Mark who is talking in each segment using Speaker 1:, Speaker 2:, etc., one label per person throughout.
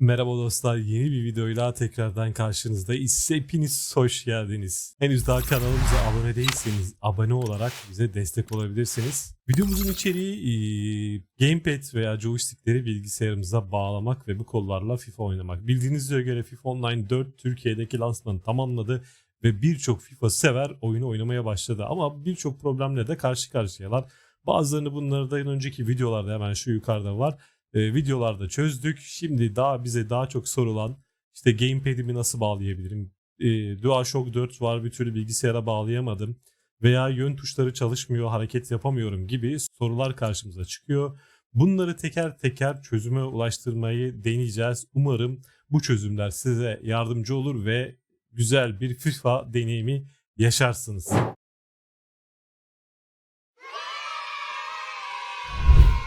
Speaker 1: Merhaba dostlar yeni bir videoyla tekrardan karşınızdayız. Hepiniz hoş geldiniz. Henüz daha kanalımıza abone değilseniz abone olarak bize destek olabilirsiniz. Videomuzun içeriği e, gamepad veya joystickleri bilgisayarımıza bağlamak ve bu kollarla FIFA oynamak. Bildiğiniz göre FIFA Online 4 Türkiye'deki lansmanı tamamladı ve birçok FIFA sever oyunu oynamaya başladı. Ama birçok problemle de karşı karşıyalar. Bazılarını bunlardan önceki videolarda hemen şu yukarıda var e, videolarda çözdük. Şimdi daha bize daha çok sorulan işte gamepad'imi nasıl bağlayabilirim? E, DualShock 4 var bir türlü bilgisayara bağlayamadım veya yön tuşları çalışmıyor, hareket yapamıyorum gibi sorular karşımıza çıkıyor. Bunları teker teker çözüme ulaştırmayı deneyeceğiz. Umarım bu çözümler size yardımcı olur ve güzel bir FIFA deneyimi yaşarsınız.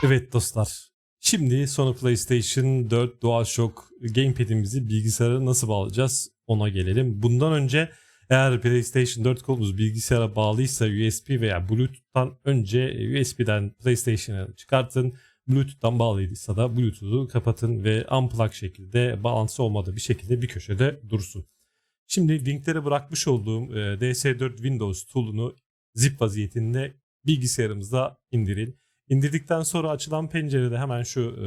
Speaker 1: Evet dostlar, Şimdi Sony PlayStation 4 DualShock Gamepad'imizi bilgisayara nasıl bağlayacağız ona gelelim. Bundan önce eğer PlayStation 4 kolunuz bilgisayara bağlıysa USB veya Bluetooth'tan önce USB'den PlayStation'a çıkartın. Bluetooth'tan bağlıysa da Bluetooth'u kapatın ve unplug şekilde bağlantısı olmadığı bir şekilde bir köşede dursun. Şimdi linklere bırakmış olduğum e, DS4 Windows tool'unu zip vaziyetinde bilgisayarımıza indirin. İndirdikten sonra açılan pencerede hemen şu e,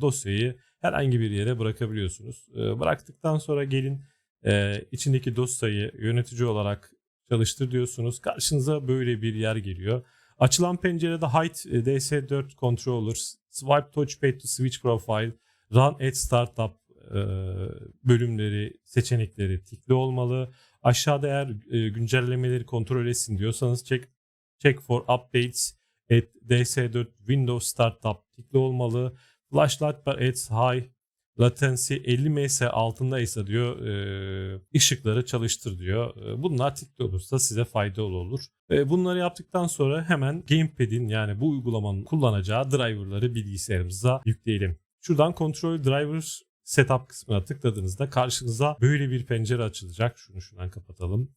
Speaker 1: dosyayı herhangi bir yere bırakabiliyorsunuz. E, bıraktıktan sonra gelin e, içindeki dosyayı yönetici olarak çalıştır diyorsunuz. Karşınıza böyle bir yer geliyor. Açılan pencerede Hide e, DS4 Controller, Swipe Touchpad to Switch Profile, Run at Startup e, bölümleri, seçenekleri tikli olmalı. Aşağıda eğer e, güncellemeleri kontrol etsin diyorsanız check, check for updates at DS4 Windows Startup tikli olmalı. Flashlight bar at high latency 50 ms altındaysa diyor e, ışıkları çalıştır diyor. E, bunlar tikli olursa size faydalı olur. E, bunları yaptıktan sonra hemen Gamepad'in yani bu uygulamanın kullanacağı driverları bilgisayarımıza yükleyelim. Şuradan Control Drivers Setup kısmına tıkladığınızda karşınıza böyle bir pencere açılacak. Şunu şuradan kapatalım.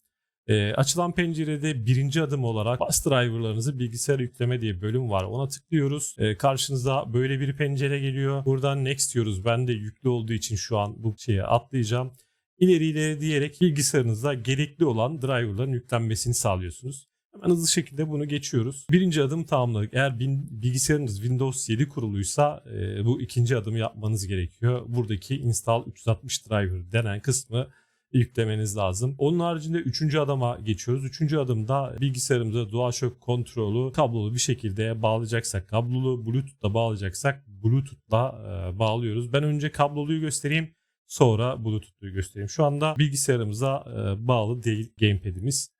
Speaker 1: E, açılan pencerede birinci adım olarak bus driverlarınızı bilgisayara yükleme diye bölüm var. Ona tıklıyoruz. E, karşınıza böyle bir pencere geliyor. Buradan next diyoruz. Ben de yüklü olduğu için şu an bu şeye atlayacağım. İleri ileri diyerek bilgisayarınıza gerekli olan driverların yüklenmesini sağlıyorsunuz. Hemen hızlı şekilde bunu geçiyoruz. Birinci adım tamamladık. Eğer bilgisayarınız Windows 7 kuruluysa e, bu ikinci adımı yapmanız gerekiyor. Buradaki install 360 driver denen kısmı yüklemeniz lazım. Onun haricinde üçüncü adama geçiyoruz. Üçüncü adımda bilgisayarımıza DualShock kontrolü kablolu bir şekilde bağlayacaksak, kablolu Bluetooth'la bağlayacaksak Bluetooth'la e, bağlıyoruz. Ben önce kabloluyu göstereyim. Sonra Bluetooth'u göstereyim. Şu anda bilgisayarımıza e, bağlı değil gamepad'imiz.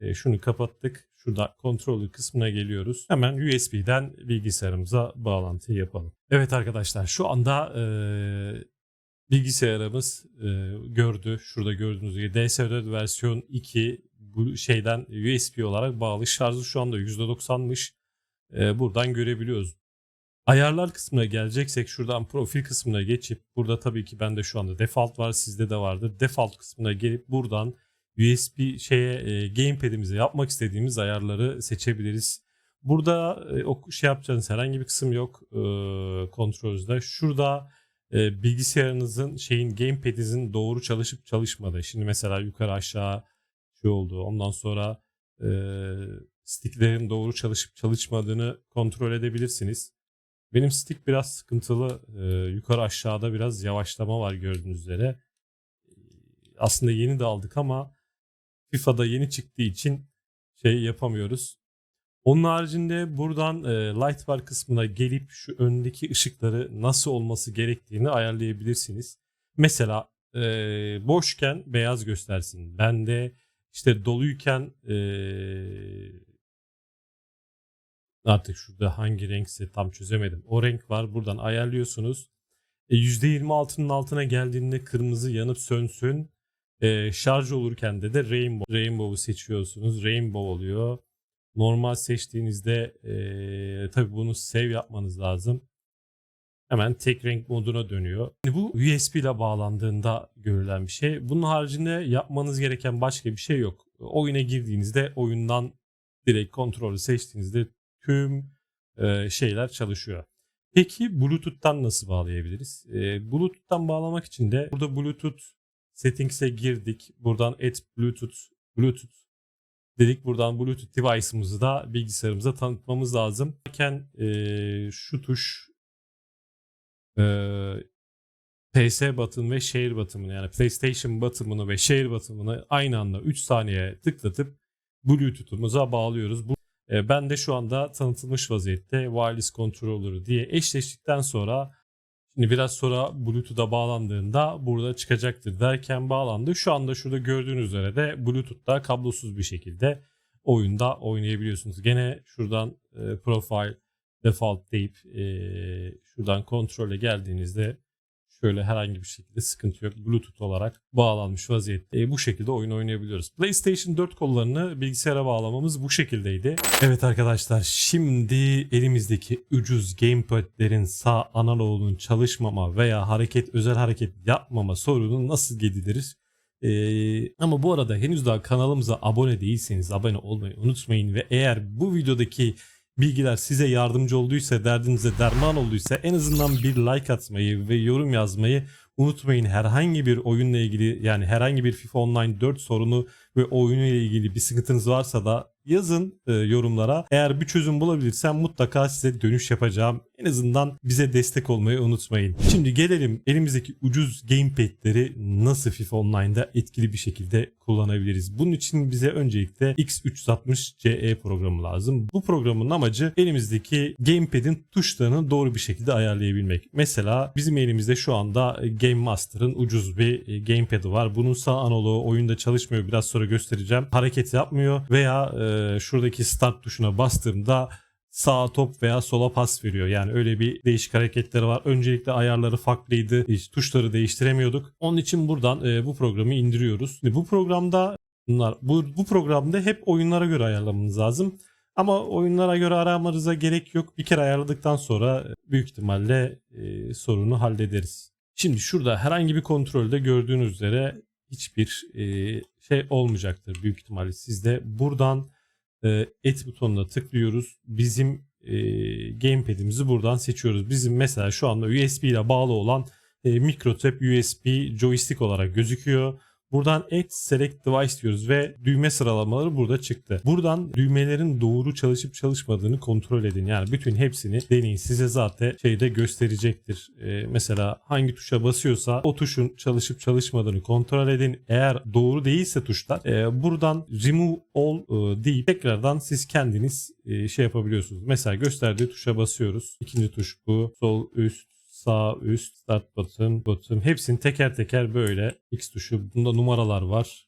Speaker 1: E, şunu kapattık. Şurada kontrolü kısmına geliyoruz. Hemen USB'den bilgisayarımıza bağlantı yapalım. Evet arkadaşlar şu anda bilgisayarımız e, gördü. Şurada gördüğünüz gibi DS4 versiyon 2 bu şeyden USB olarak bağlı. Şarjı şu anda %90'mış. E, buradan görebiliyoruz. Ayarlar kısmına geleceksek şuradan profil kısmına geçip burada tabii ki bende şu anda default var sizde de vardır. Default kısmına gelip buradan USB şeye e, gamepad'imize yapmak istediğimiz ayarları seçebiliriz. Burada e, şey yapacağınız herhangi bir kısım yok e, kontrolünüzde. Şurada e, bilgisayarınızın şeyin gamepad'inizin doğru çalışıp çalışmadığı. Şimdi mesela yukarı aşağı şey oldu. Ondan sonra e, sticklerin doğru çalışıp çalışmadığını kontrol edebilirsiniz. Benim stick biraz sıkıntılı. E, yukarı aşağıda biraz yavaşlama var gördüğünüz üzere. Aslında yeni de aldık ama FIFA'da yeni çıktığı için şey yapamıyoruz. Onun haricinde buradan e, light bar kısmına gelip şu öndeki ışıkları nasıl olması gerektiğini ayarlayabilirsiniz. Mesela e, boşken beyaz göstersin. Ben de işte doluyken e, artık şurada hangi renkse tam çözemedim. O renk var buradan ayarlıyorsunuz. E, %26'nın altına geldiğinde kırmızı yanıp sönsün. E, şarj olurken de de rainbow. Rainbow'u seçiyorsunuz. Rainbow oluyor normal seçtiğinizde e, tabii bunu save yapmanız lazım. Hemen tek renk moduna dönüyor. Yani bu USB ile bağlandığında görülen bir şey. Bunun haricinde yapmanız gereken başka bir şey yok. Oyuna girdiğinizde oyundan direkt kontrolü seçtiğinizde tüm e, şeyler çalışıyor. Peki Bluetooth'tan nasıl bağlayabiliriz? Ee, Bluetooth'tan bağlamak için de burada Bluetooth settings'e girdik. Buradan add Bluetooth, Bluetooth dedik. Buradan Bluetooth device'ımızı da bilgisayarımıza tanıtmamız lazım. Derken ee, şu tuş ee, PS button ve share button'ını yani PlayStation button'ını ve share button'ını aynı anda 3 saniye tıklatıp Bluetooth'umuza bağlıyoruz. Bu e, ben de şu anda tanıtılmış vaziyette wireless controller'ı diye eşleştikten sonra şimdi biraz sonra Bluetooth'a bağlandığında burada çıkacaktır derken bağlandı. Şu anda şurada gördüğünüz üzere de Bluetooth'ta kablosuz bir şekilde oyunda oynayabiliyorsunuz. Gene şuradan e, profile default deyip e, şuradan kontrole geldiğinizde şöyle herhangi bir şekilde sıkıntı yok. Bluetooth olarak bağlanmış vaziyette. E, bu şekilde oyun oynayabiliyoruz. PlayStation 4 kollarını bilgisayara bağlamamız bu şekildeydi. Evet arkadaşlar şimdi elimizdeki ucuz gamepadlerin sağ analoğunun çalışmama veya hareket özel hareket yapmama sorunu nasıl gidilir? Ee, ama bu arada henüz daha kanalımıza abone değilseniz abone olmayı unutmayın ve eğer bu videodaki bilgiler size yardımcı olduysa, derdinize derman olduysa en azından bir like atmayı ve yorum yazmayı unutmayın. Herhangi bir oyunla ilgili yani herhangi bir FIFA Online 4 sorunu ve oyunu ile ilgili bir sıkıntınız varsa da yazın e, yorumlara. Eğer bir çözüm bulabilirsem mutlaka size dönüş yapacağım. En azından bize destek olmayı unutmayın. Şimdi gelelim elimizdeki ucuz gamepad'leri nasıl FIFA Online'da etkili bir şekilde kullanabiliriz. Bunun için bize öncelikle X360 CE programı lazım. Bu programın amacı elimizdeki gamepad'in tuşlarını doğru bir şekilde ayarlayabilmek. Mesela bizim elimizde şu anda Game Master'ın ucuz bir e, gamepad'i var. Bunun sağ analoğu oyunda çalışmıyor. Biraz sonra göstereceğim. Hareket yapmıyor veya e, şuradaki start tuşuna bastığımda sağa top veya sola pas veriyor. Yani öyle bir değişik hareketleri var. Öncelikle ayarları farklıydı. Hiç tuşları değiştiremiyorduk. Onun için buradan e, bu programı indiriyoruz. Şimdi bu programda bunlar bu, bu programda hep oyunlara göre ayarlamanız lazım. Ama oyunlara göre aramanıza gerek yok. Bir kere ayarladıktan sonra büyük ihtimalle e, sorunu hallederiz. Şimdi şurada herhangi bir kontrolde gördüğünüz üzere hiçbir e, şey olmayacaktır büyük ihtimalle sizde. Buradan et butonuna tıklıyoruz. Bizim e, gamepad'imizi buradan seçiyoruz. Bizim mesela şu anda USB ile bağlı olan e, Microtap USB joystick olarak gözüküyor. Buradan Add Select Device diyoruz ve düğme sıralamaları burada çıktı. Buradan düğmelerin doğru çalışıp çalışmadığını kontrol edin. Yani bütün hepsini deneyin. Size zaten şeyde gösterecektir. Ee, mesela hangi tuşa basıyorsa o tuşun çalışıp çalışmadığını kontrol edin. Eğer doğru değilse tuşlar e, buradan Remove All e, deyip tekrardan siz kendiniz e, şey yapabiliyorsunuz. Mesela gösterdiği tuşa basıyoruz. İkinci tuş bu. Sol üst sağ üst start button button hepsini teker teker böyle X tuşu bunda numaralar var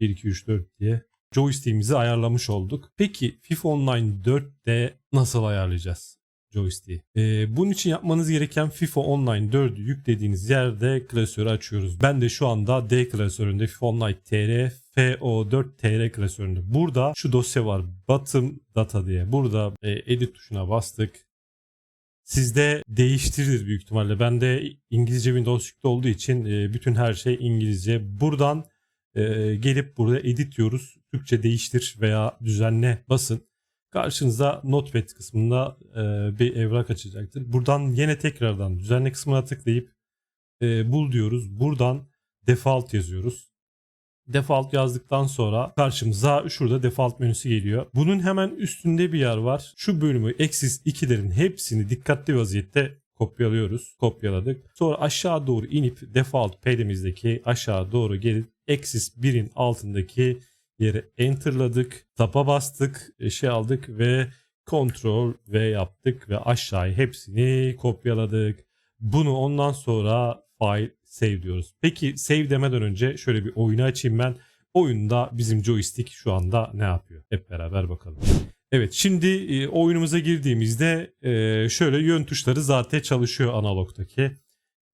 Speaker 1: 1 2 3 4 diye joystick'imizi ayarlamış olduk. Peki FIFA Online 4'te nasıl ayarlayacağız joystick'i? Ee, bunun için yapmanız gereken FIFA Online 4'ü yüklediğiniz yerde klasörü açıyoruz. Ben de şu anda D klasöründe FIFA Online TR FO4 TR klasöründe. Burada şu dosya var. Bottom data diye. Burada e, edit tuşuna bastık. Sizde değiştirilir büyük ihtimalle. Ben de İngilizce Windows yüklü olduğu için e, bütün her şey İngilizce. Buradan e, gelip burada edit diyoruz. Türkçe değiştir veya düzenle basın. Karşınıza Notepad kısmında e, bir evrak açacaktır. Buradan yine tekrardan düzenle kısmına tıklayıp bul diyoruz. Buradan default yazıyoruz. Default yazdıktan sonra karşımıza şurada default menüsü geliyor. Bunun hemen üstünde bir yer var. Şu bölümü Axis 2'lerin hepsini dikkatli vaziyette kopyalıyoruz. Kopyaladık. Sonra aşağı doğru inip default pad'imizdeki aşağı doğru gelip Axis 1'in altındaki yeri enterladık. Tapa bastık. Şey aldık ve Ctrl V yaptık ve aşağıya hepsini kopyaladık. Bunu ondan sonra file save diyoruz. Peki save demeden önce şöyle bir oyunu açayım ben. Oyunda bizim joystick şu anda ne yapıyor? Hep beraber bakalım. Evet şimdi e, oyunumuza girdiğimizde e, şöyle yön tuşları zaten çalışıyor analogtaki.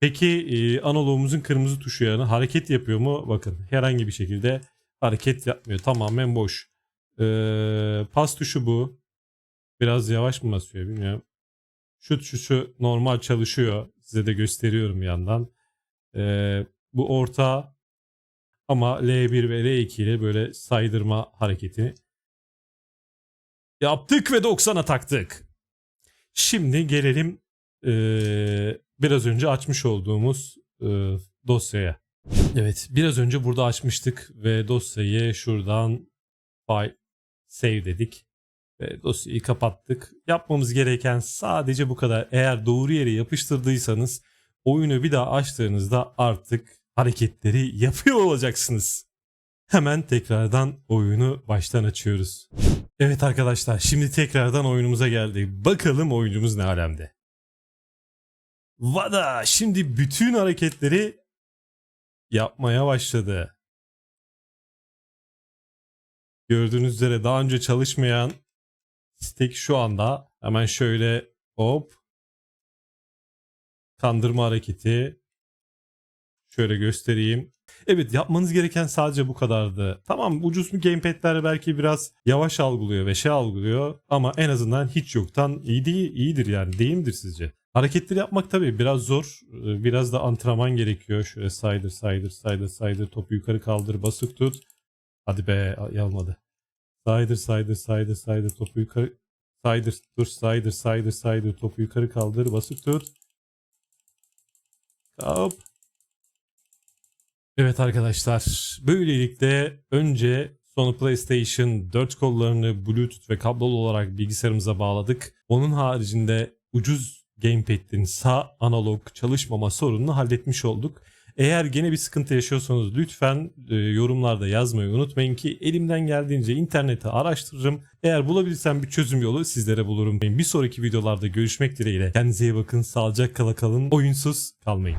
Speaker 1: Peki e, analogumuzun kırmızı tuşu yani hareket yapıyor mu? Bakın herhangi bir şekilde hareket yapmıyor. Tamamen boş. Pas tuşu bu. Biraz yavaş mı basıyor bilmiyorum. Şu tuşu normal çalışıyor. Size de gösteriyorum yandan. Ee, bu orta ama L1 ve L2 ile böyle saydırma hareketi yaptık ve 90'a taktık. Şimdi gelelim eee, biraz önce açmış olduğumuz eee, dosyaya. Evet biraz önce burada açmıştık ve dosyayı şuradan file save dedik ve dosyayı kapattık. Yapmamız gereken sadece bu kadar. Eğer doğru yere yapıştırdıysanız oyunu bir daha açtığınızda artık hareketleri yapıyor olacaksınız. Hemen tekrardan oyunu baştan açıyoruz. Evet arkadaşlar şimdi tekrardan oyunumuza geldik. Bakalım oyuncumuz ne alemde. Vada şimdi bütün hareketleri yapmaya başladı. Gördüğünüz üzere daha önce çalışmayan stick şu anda hemen şöyle hop kandırma hareketi şöyle göstereyim. Evet yapmanız gereken sadece bu kadardı. Tamam ucuz mu gamepad'ler belki biraz yavaş algılıyor ve şey algılıyor ama en azından hiç yoktan iyi değil, iyidir yani değil midir sizce? Hareketleri yapmak tabii biraz zor. Ee, Biraz da antrenman gerekiyor. Şöyle saydır saydır saydır saydır topu yukarı kaldır basık tut. Hadi be yalmadı. Saydır saydır saydır saydır topu yukarı saydır dur saydır saydır saydır topu yukarı kaldır basık tut. Hop. Evet arkadaşlar böylelikle önce Sony PlayStation 4 kollarını Bluetooth ve kablolu olarak bilgisayarımıza bağladık. Onun haricinde ucuz gamepad'in sağ analog çalışmama sorununu halletmiş olduk. Eğer gene bir sıkıntı yaşıyorsanız lütfen e, yorumlarda yazmayı unutmayın ki elimden geldiğince interneti araştırırım. Eğer bulabilirsem bir çözüm yolu sizlere bulurum. Bir sonraki videolarda görüşmek dileğiyle. Kendinize iyi bakın, sağlıcakla kalın, oyunsuz kalmayın.